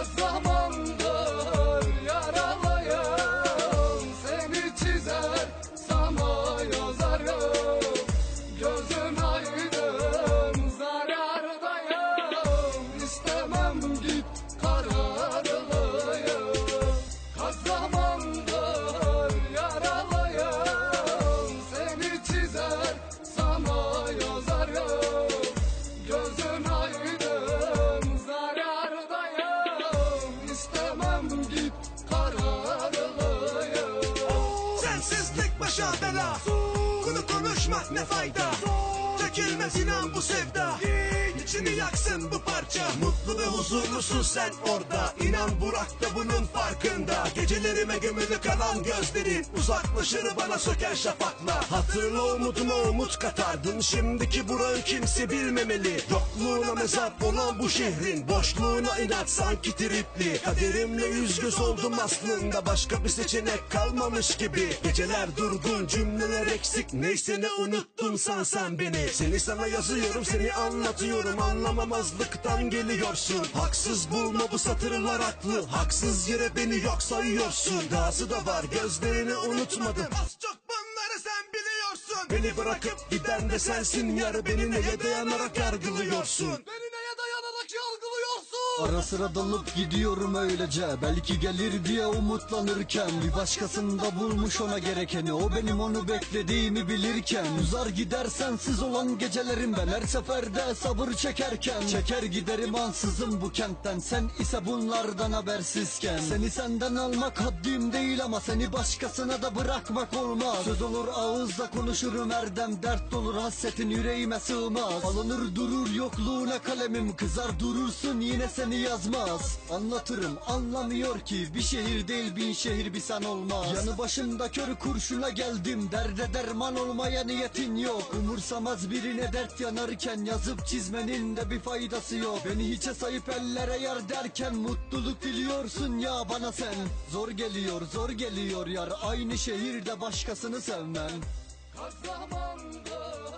Az Bela Bunu konuşmak ne fayda? Dökülmez inan bu sevda. İçini yaksın bu parça Mutlu ve huzurlusun sen orada? İnan Burak da bunun farkında. Gecelerime gömülü kalan gözlerin Uzaklaşır bana söker şafakla. Hatırla umuduma umut katardın Şimdiki Burak'ı kimse bilmemeli. Yokluğuna mezap olan bu şehrin Boşluğuna inat sanki tripli. Kaderimle yüz göz oldum aslında. Başka bir seçenek kalmamış gibi. Geceler durgun cümleler eksik. Neyse ne unuttun san sen beni. Seni sana yazıyorum seni anlatıyorum. Anlamamazlıktan geliyorsun Haksız bulma bu satırlar haklı. Haksız yere beni yok sayıyorsun. Dahası da var gözlerini unutmadım. Az çok bunları sen biliyorsun. Beni bırakıp giden de sensin. Yar beni neye dayanarak yargılıyorsun Ara sıra dalıp gidiyorum öylece. Belki gelir diye umutlanırken Bir başkasında bulmuş ona gerekeni. O benim onu beklediğimi bilirken Uzar gider sensiz olan gecelerim Ben. Her seferde sabır çekerken Çeker giderim ansızın bu kentten. Sen ise bunlardan habersizken. Seni senden almak haddim değil ama Seni başkasına da bırakmak olmaz. Söz olur ağızla konuşurum erdem Dert dolur hasretin yüreğime sığmaz. Alınır durur yokluğuna kalemim Kızar durursun yine seni yazmaz. Anlatırım anlamıyor ki. Bir şehir değil bin şehir bir sen olmaz. Yanı başımda kör kurşuna geldim. Derde derman olmaya niyetin yok. Umursamaz birine dert yanarken Yazıp çizmenin de bir faydası yok. Beni hiçe sayıp ellere yar derken Mutluluk diliyorsun ya bana sen. Zor geliyor zor geliyor yar. Aynı şehirde başkasını sevmen Az zamandır